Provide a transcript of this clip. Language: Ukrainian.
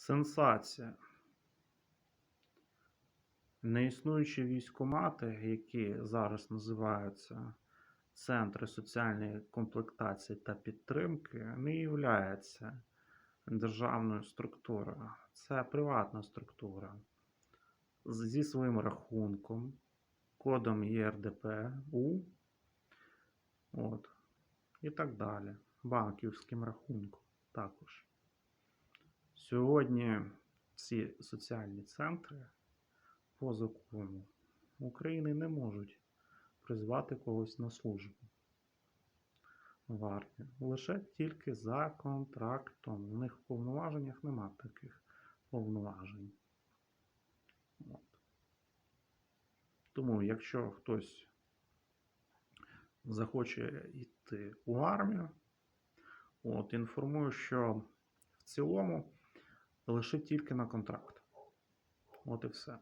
Сенсація. Неіснуючі військкомати, які зараз називаються Центри соціальної комплектації та підтримки, не являються державною структурою. Це приватна структура зі своїм рахунком, кодом ЄРДПУ, от, і так далі. Банківським рахунком. Сьогодні ці соціальні центри по закону України не можуть призвати когось на службу в армію. Лише тільки за контрактом. У них в повноваженнях нема таких повноважень. От. Тому, якщо хтось захоче йти у армію, от, інформую, що в цілому лише тільки на контракт. От і все.